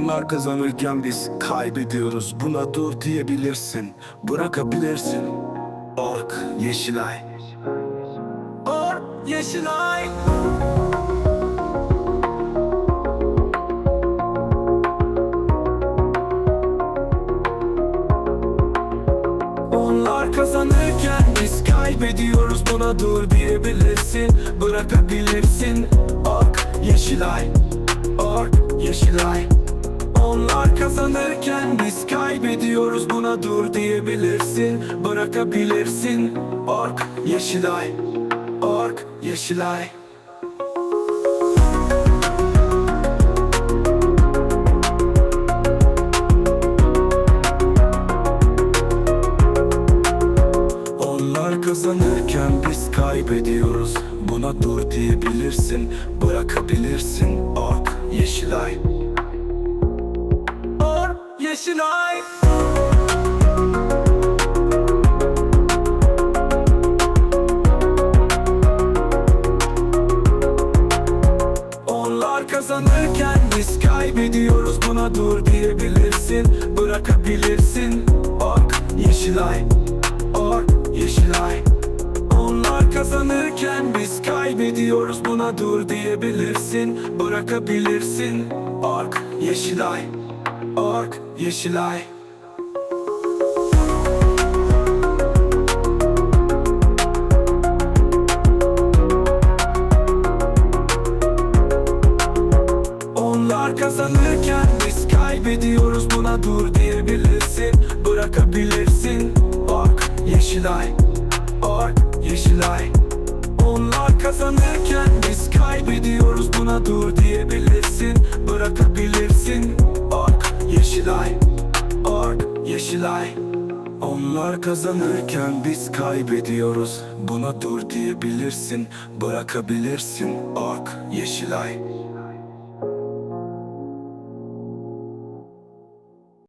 Onlar kazanırken biz kaybediyoruz. Buna dur diyebilirsin. Bırakabilirsin. Ork Yeşilay. Ork Yeşilay. Onlar kazanırken biz kaybediyoruz. Buna dur diyebilirsin. Bırakabilirsin. Ork Yeşilay. Ork Yeşilay Onlar kazanırken biz kaybediyoruz Buna dur diyebilirsin. Bırakabilirsin. Ork Yeşilay. Ork Yeşilay. Onlar kazanırken biz kaybediyoruz Buna dur diyebilirsin. Bırakabilirsin. Ork Yeşilay Yeşilay Onlar kazanırken biz kaybediyoruz. Buna dur diyebilirsin Bırakabilirsin. Ork Yeşilay Ork Yeşilay Onlar kazanırken biz kaybediyoruz. Buna dur diyebilirsin Bırakabilirsin. Ork Yeşilay Ork Yeşilay Onlar kazanırken biz kaybediyoruz Buna dur diyebilirsin. Bırakabilirsin. Ork Yeşilay Ork Yeşilay Onlar kazanırken biz kaybediyoruz Buna dur diyebilirsin. Bırakabilirsin onlar kazanırken biz kaybediyoruz. Buna dur diyebilirsin Bırakabilirsin. Ork Yeşilay